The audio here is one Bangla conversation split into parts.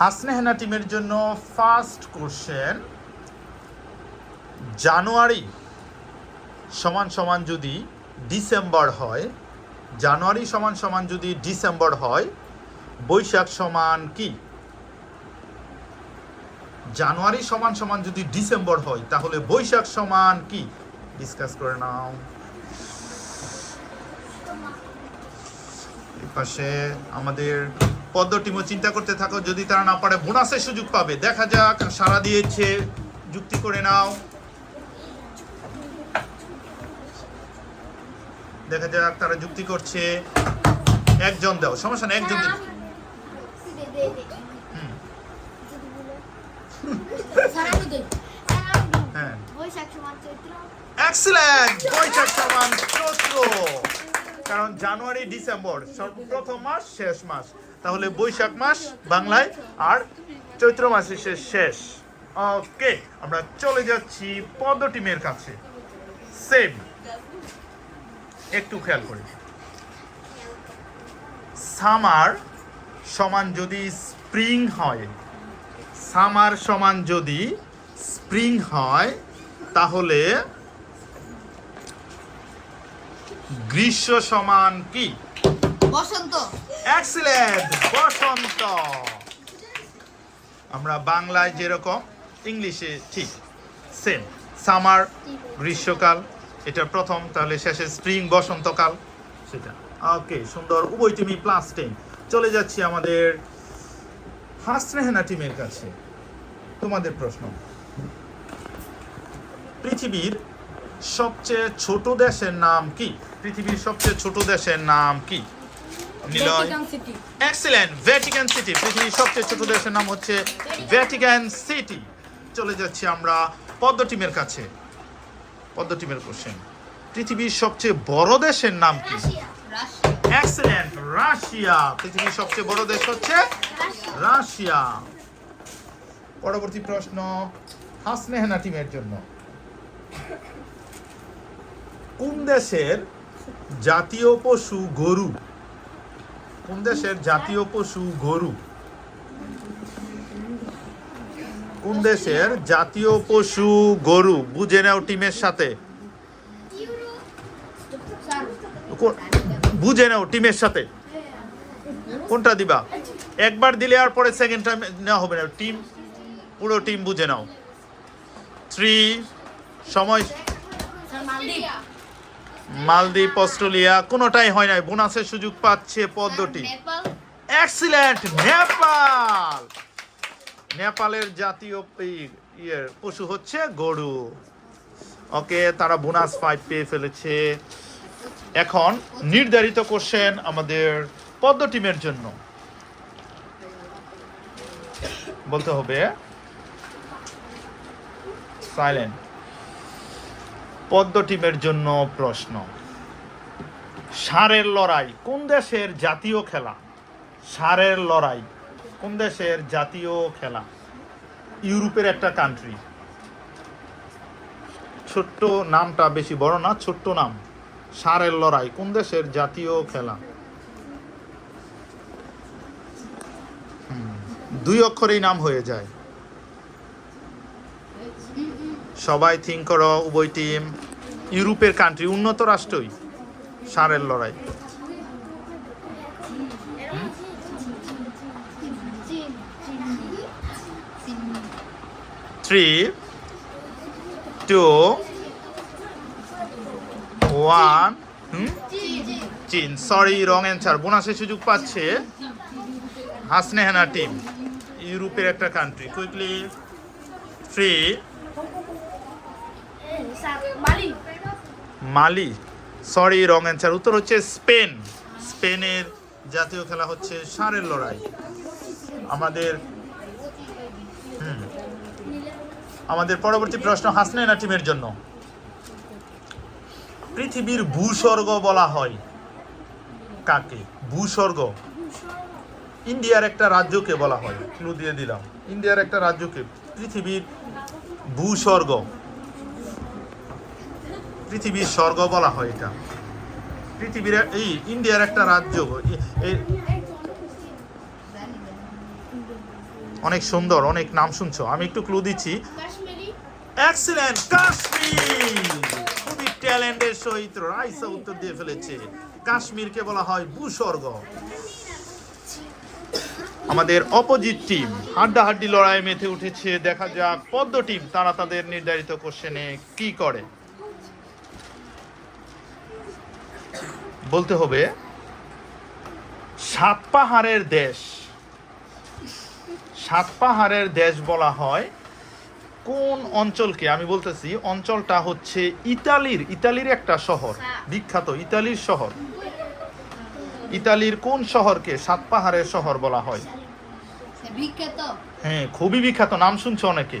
হাসনেহেনা টিমের জন্য ফার্স্ট কোশ্চেন জানুয়ারি সমান সমান যদি ডিসেম্বর হয়, জানুয়ারি সমান সমান যদি ডিসেম্বর হয়, বৈশাখ সমান কি? জানুয়ারি সমান সমান যদি ডিসেম্বর হয়, তাহলে বৈশাখ সমান কি? ডিসকাস করে নাও। এই পাশে আমাদের পদ্ম টিমও চিন্তা করতে থাকো যদি তারা না পারে বোনাসের সুযোগ পাবে। দেখা যাক সারা দিয়েছে যুক্তি করে নাও। দেখা যাক তারা যুক্তি করছে। একজন দাও সমস্যা নেই একজন হ্যাঁ। এক্সিলেন্ট বৈশাখ সমান চৈত্র। কারণ জানুয়ারি, ডিসেম্বর সর্বপ্রথম মাস, শেষ মাস। তাহলে বৈশাখ মাস বাংলায় আর চৈত্র মাসে শেষ শেষ। ওকে আমরা চলে যাচ্ছি পদ্ম টিমের কাছে। সেম একটু খেয়াল করি। সামার সমান যদি স্প্রিং হয়, সামার সমান যদি স্প্রিং হয়, তাহলে গ্রীষ্ম সমান কি? বসন্ত। এক্সিলেন্ট বসন্ত। আমরা বাংলায় যেরকম ইংলিশে ঠিক সেম সামার গ্রীষ্মকাল এটা প্রথম তাহলে শেষে স্প্রিং বসন্তকাল সেটা। ওকে সুন্দর। উভয় টিমই প্লাস টেন চলে যাচ্ছি আমাদের হাসরেহেনা টিমের কাছে। তোমাদের প্রশ্ন। পৃথিবীর সবচেয়ে ছোট দেশের নাম কি? পৃথিবীর সবচেয়ে ছোট দেশের নাম কি? নিলয়। এক্সিলেন্ট ভ্যাটিকান সিটি পৃথিবীর সবচেয়ে ছোট দেশের নাম হচ্ছে ভ্যাটিকান সিটি চলে যাচ্ছি আমরা পদ্ম টিমের কাছে। পদ্ম টিমের কোশ্চেন পৃথিবীর সবচেয়ে বড় দেশের নাম কি? Excellent Russia. পৃথিবীর সবচেয়ে বড় দেশ হচ্ছে রাশিয়া। পরবর্তী প্রশ্ন হাসনেহেনা টিমের জন্য। কোন দেশের জাতীয় পশু গরু? কোন দেশের জাতীয় পশু গরু? কোন দেশের জাতীয় পশু গরু? বুঝে নাও টিমের সাথে। বুঝে নাও টিমের সাথে। কোনটা দিবা? একবার দিলে আর পরে সেকেন্ড টাইম নেওয়া হবে না। টিম, পুরো টিম বুঝে নাও। থ্রি সময় মালদ্বীপ, অস্ট্রেলিয়া, কোনোটাই হয় নাই। বোনাসের সুযোগ পাচ্ছে পদ্মটি। এক্সিলেন্ট নেপাল! নেপালের জাতীয় এই ইয়ে পশু হচ্ছে গরু। ওকে তারা বোনাস ফাইভ পেয়ে ফেলেছে। এখন নির্ধারিত কোশ্চেন আমাদের পদ্ম টিমের জন্য। বলতে হবে সাইলেন্ট পদ্ম টিমের জন্য প্রশ্ন। ষাঁড়ের লড়াই, কোন দেশের জাতীয় খেলা? ষাঁড়ের লড়াই, কোন দেশের জাতীয় খেলা? ইউরোপের একটা কান্ট্রি ছোট্ট নামটা বেশি বড় না, ছোট্ট নাম। ষাঁড়ের লড়াই, কোন দেশের জাতীয় খেলা? দুই অক্ষরেই নাম হয়ে যায়। সবাই থিঙ্ক করো, উভয় টিম ইউরোপের কান্ট্রি উন্নত রাষ্ট্রই, সারের লড়াই। থ্রি টু ওয়ান চীন সরি রং অ্যান্সার বোনাসের সুযোগ পাচ্ছে হাসনেহানা টিম ইউরোপের একটা country quickly three Mali sorry wrong answer উত্তর হচ্ছে স্পেন। স্পেনের জাতীয় খেলা হচ্ছে ষাঁড়ের লড়াই। আমাদের আমাদের পরবর্তী প্রশ্ন হাসনেনা টিমের জন্য। পৃথিবীর ভূস্বর্গ বলা হয় কাকে? ভূস্বর্গ। ইন্ডিয়ার একটা রাজ্যকে বলা হয়। ক্লু দিয়ে দিলাম। ইন্ডিয়ার একটা রাজ্যকে। পৃথিবীর ভূস্বর্গ। পৃথিবীর স্বর্গ বলা হয় এটা। পৃথিবীর এই ইন্ডিয়ার একটা রাজ্য অনেক সুন্দর অনেক নাম শুনছো। আমি একটু ক্লু দিচ্ছি। কাশ্মীরি? এক্সিলেন্ট কাশ্মীর! খুবই ট্যালেন্টের সহিত রাইসা উত্তর দিয়ে ফেলেছে। কাশ্মীরকে বলা হয় ভূস্বর্গ। আমাদের অপোজিট টিম হাড্ডাহাড্ডি লড়াই মেতে উঠেছে। দেখা যাক পদ্ম টিম তারা তাদের নির্ধারিত কোশ্চেনে কি করে? বলতে হবে সাত পাহাড়ের দেশ। সাত পাহাড়ের দেশ বলা হয় কোন অঞ্চলকে? আমি বলতেছি অঞ্চলটা হচ্ছে ইতালির ইতালির একটা শহর বিখ্যাত ইতালির শহর। ইতালির কোন শহরকে সাত পাহাড়ের শহর বলা হয়? হ্যাঁ খুবই বিখ্যাত নাম শুনছো অনেকে।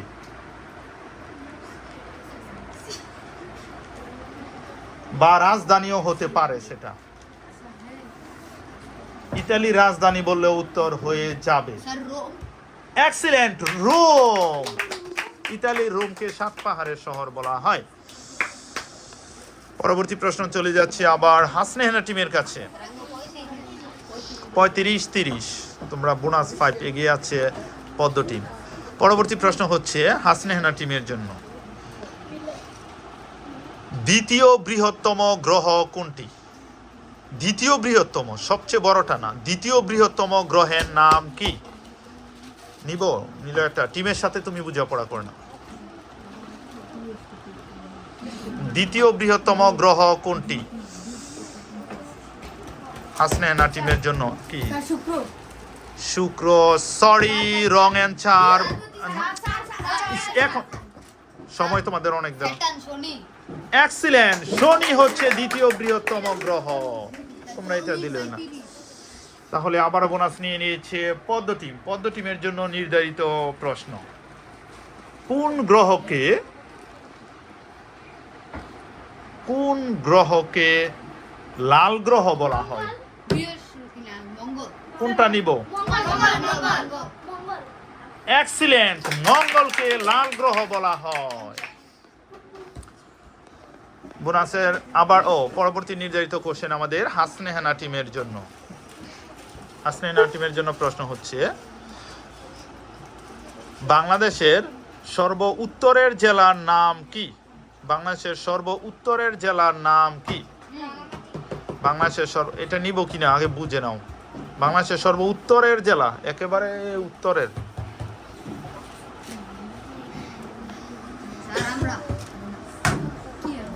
বা রাজধানীও হতে পারে সেটা। ইতালি রাজধানী বললে উত্তর হয়ে যাবে। Excellent Rome. ইতালির রোমকে সাত পাহাড়ের শহর বলা হয়। পরবর্তী প্রশ্ন চলে যাচ্ছে আবার হাসনেহানা টিমের কাছে। পঁয়ত্রিশ তিরিশ তোমরা বোনাস ফাইভ এগিয়ে আছে পদ্ম টিম। পরবর্তী প্রশ্ন হচ্ছে হাসনেহানা টিমের জন্য। দ্বিতীয় বৃহত্তম গ্রহ কোনটি দ্বিতীয় বৃহত্তম সবচেয়ে বড়টা না দ্বিতীয় বৃহত্তম গ্রহের নাম কি নিব নিল একটা টিমের সাথে তুমি বোঝাপড়া করে না দ্বিতীয় বৃহত্তম গ্রহ কোনটি হাসনেনা টিমের জন্য কি শুক্র শুক্র সরি রং অ্যান্সার এখন সময় তোমাদের অনেক দেওয়া এক্সিলেন্ট শনি হচ্ছে দ্বিতীয় বৃহত্তম গ্রহ। তোমরা এটা দিলে না। তাহলে আবার বোনাস নিয়ে নিয়েছে পদ্ম টিম। পদ্ম টিমের জন্য নির্ধারিত প্রশ্ন। কোন গ্রহকে কোন গ্রহকে লাল গ্রহ বলা হয়? কোনটা নিব? এক্সিলেন্ট মঙ্গলকে লাল গ্রহ বলা হয়। বোনাসের আবার, ও, পরবর্তী নির্ধারিত কোশ্চেন আমাদের হাসনেহানা টিমের জন্য। হাসনেহানা টিমের জন্য প্রশ্ন হচ্ছে, বাংলাদেশের সর্ব উত্তরের জেলার নাম কি? বাংলাদেশের সর্ব উত্তরের জেলার নাম কি? বাংলাদেশের সর্ব এটা নিব কিনা? আগে বুঝে নাও। বাংলাদেশের সর্ব উত্তরের জেলা, একেবারে উত্তরের স্যার আমরা কি আর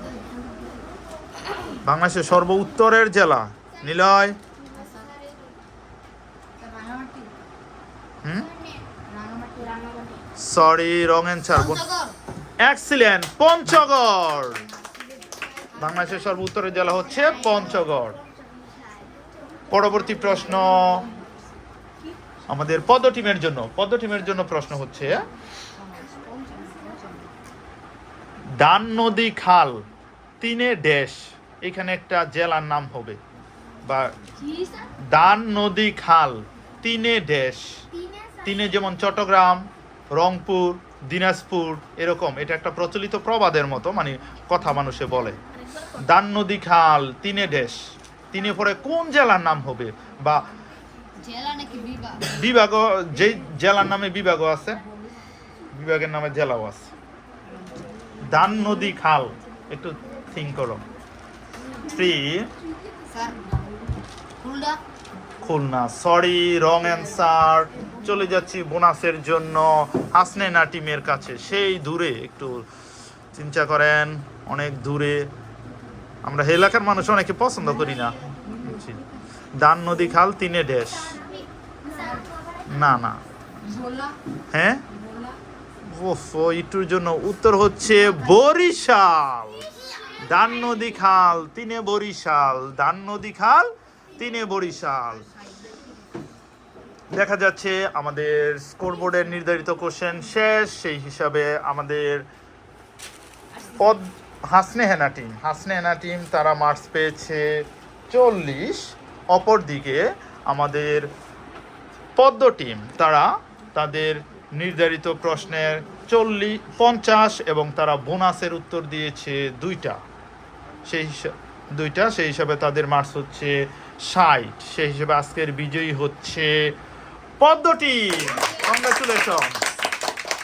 বাংলাদেশের সর্ব উত্তরের জেলা। Niloy. Sorry wrong answer excellent Panchagarh. বাংলাদেশের সর্ব উত্তরের জেলা হচ্ছে পঞ্চগড়। পরবর্তী প্রশ্ন। আমাদের পদ্ম টিমের জন্য, পদ্ম টিমের জন্য প্রশ্ন হচ্ছে, ডান নদী খাল, তিনে ড্যাশ এখানে একটা জেলার নাম হবে। বা দান নদী খাল তিনে ড্যাশ তিনে যেমন চট্টগ্রাম রংপুর দিনাজপুর এরকম। এটা একটা প্রচলিত প্রবাদের মতো মানে কথা মানুষে বলে। দান নদী খাল তিনে দেশ। তিনে পরে কোন জেলার নাম হবে? বা বিভাগ? বিভাগ যে জেলার নামে বিভাগও আছে বিভাগের নামে জেলাও আছে। দান নদী খাল একটু থিঙ্ক করো। Three Khulna sorry wrong answer চলে যাচ্ছি বোনাসের জন্য। হাসনেনা টিমের কাছে। সেই দূরে, একটু চিন্তা করেন, অনেক দূরে। আমরা এলাকার মানুষ অনেকে পছন্দ করি না। দান নদী খাল, তিনে দেশ। না না। হ্যাঁ? ওফ ইটুর জন্য উত্তর হচ্ছে বরিশাল। দান নদী খাল, তিনে বরিশাল। দান নদী খাল, তিনে বরিশাল। দেখা যাচ্ছে আমাদের স্কোরবোর্ডের নির্ধারিত কোশ্চেন শেষ। সেই হিসাবে আমাদের পদ হাসনেহেনা টিম। হাসনেহেনা টিম, তারা মার্কস পেয়েছে চল্লিশ। অপরদিকে আমাদের পদ্ম টিম, তারা তাদের নির্ধারিত প্রশ্নের চল্লিশ পঞ্চাশ এবং তারা বোনাসের উত্তর দিয়েছে দুইটা। সেই হিসাব দুইটা, সেই হিসাবে তাদের মার্কস হচ্ছে ষাট। সেই হিসাবে আজকের বিজয়ী হচ্ছে পদ্মটি কংগ্রাচুলেশন